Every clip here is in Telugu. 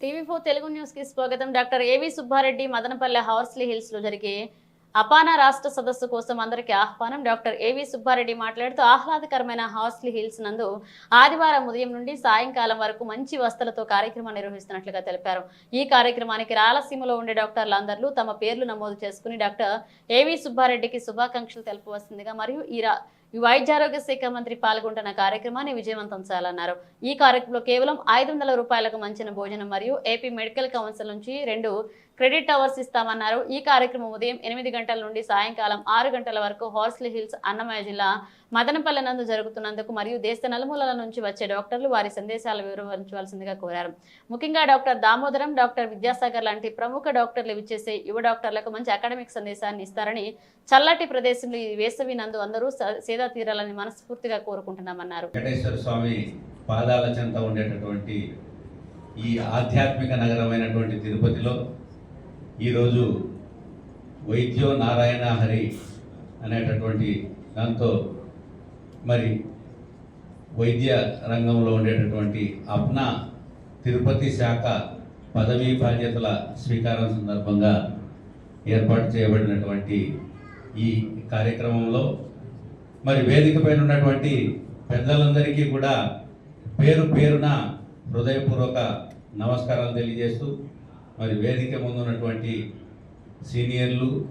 టీవీ ఫోర్ తెలుగు న్యూస్కి స్వాగతం. డాక్టర్ ఏవి సుబ్బారెడ్డి మదనపల్లె హార్స్లీ హిల్స్లో జరిగే అపానా రాష్ట్ర సదస్సు కోసం అందరికీ ఆహ్వానం. డాక్టర్ ఏవి సుబ్బారెడ్డి మాట్లాడుతూ ఆహ్లాదకరమైన హార్స్లీ హిల్స్ నందు ఆదివారం ఉదయం నుండి సాయంకాలం వరకు మంచి వస్తులతో కార్యక్రమం నిర్వహిస్తున్నట్లుగా తెలిపారు. ఈ కార్యక్రమానికి రాయలసీమలో ఉండే డాక్టర్లు తమ పేర్లు నమోదు చేసుకుని డాక్టర్ ఏవి సుబ్బారెడ్డికి శుభాకాంక్షలు తెలుపవలసిందిగా మరియు ఈ వైద్యారోగ్య శాఖ మంత్రి పాల్గొంటున్న కార్యక్రమాన్ని విజయవంతం చేయాలన్నారు. ఈ కార్యక్రమంలో కేవలం ఐదు వందల రూపాయలకు మంచిన భోజనం మరియు ఏపీ మెడికల్ కౌన్సిల్ నుంచి రెండు క్రెడిట్ టవర్స్ ఇస్తామన్నారు. ఈ కార్యక్రమం ఉదయం ఎనిమిది గంటల నుండి సాయంకాలం ఆరు గంటల వరకు హార్స్లీ హిల్స్ అన్నమయ్య జిల్లా మదనపల్లె నందు జరుగుతున్నందుకు మరియు దేశ నలుమూలల నుంచి వచ్చే డాక్టర్లు వారి సందేశాలు వివరించవలసిందిగా కోరారు. ముఖ్యంగా డాక్టర్ దామోదరం డాక్టర్ విద్యాసాగర్ లాంటి ప్రముఖ డాక్టర్లు విచ్చేసే యువ డాక్టర్లకు మంచి అకాడమిక్ సందేశాన్ని ఇస్తారని చల్లటి ప్రదేశంలో ఈ వేసవి నందు అందరూ స- తీరాలని మనస్ఫూర్తిగా కోరుకుంటున్నామన్నారు. వెంకటేశ్వర స్వామి పాదాల చెంత ఉండేటటువంటి ఈ ఆధ్యాత్మిక నగరమైనటువంటి తిరుపతిలో ఈరోజు వైద్యో నారాయణ హరి అనేటటువంటి దాంతో మరి వైద్య రంగంలో ఉండేటటువంటి అప్నా తిరుపతి శాఖ పదవీ బాధ్యతల స్వీకారం సందర్భంగా ఏర్పాటు చేయబడినటువంటి ఈ కార్యక్రమంలో మరి వేదిక పైన ఉన్నటువంటి పెద్దలందరికీ కూడా పేరు పేరున హృదయపూర్వక నమస్కారాలు తెలియజేస్తూ మరి వేదిక ముందు ఉన్నటువంటి సీనియర్లు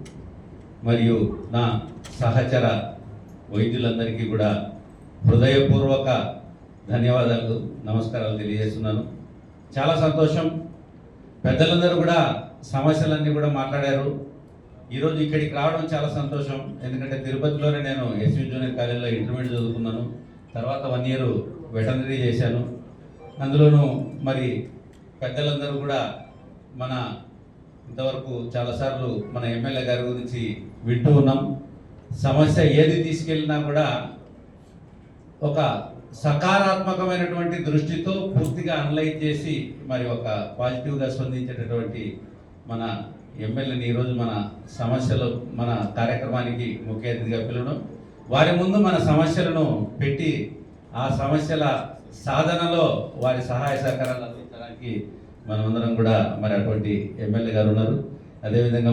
మరియు నా సహచర వైద్యులందరికీ కూడా హృదయపూర్వక ధన్యవాదాలు నమస్కారాలు తెలియజేస్తున్నాను. చాలా సంతోషం. పెద్దలందరూ కూడా సమస్యలన్నీ కూడా మాట్లాడారు. ఈరోజు ఇక్కడికి రావడం చాలా సంతోషం. ఎందుకంటే తిరుపతిలోనే నేను ఎస్వి జూనియర్ కాలేజీలో ఇంటర్మీడియట్ చదువుకున్నాను. తర్వాత వన్ ఇయర్ వెటనరీ చేశాను. అందులోనూ మరి పెద్దలందరూ కూడా మన ఇంతవరకు చాలాసార్లు మన ఎమ్మెల్యే గారి గురించి వింటూ ఉన్నాం. సమస్య ఏది తీసుకెళ్ళినా కూడా ఒక సకారాత్మకమైనటువంటి దృష్టితో పూర్తిగా అనలైజ్ చేసి మరి ఒక పాజిటివ్గా స్పందించేటటువంటి మన ఎమ్మెల్యేని ఈరోజు మన సమస్యలు మన కార్యక్రమానికి ముఖ్య అతిథిగా పిలవడం. వారి ముందు మన సమస్యలను పెట్టి ఆ సమస్యల సాధనలో వారి సహాయ సహకారాలు అందించడానికి మనమందరం కూడా మరి అటువంటి ఎమ్మెల్యే గారు ఉన్నారు. అదేవిధంగా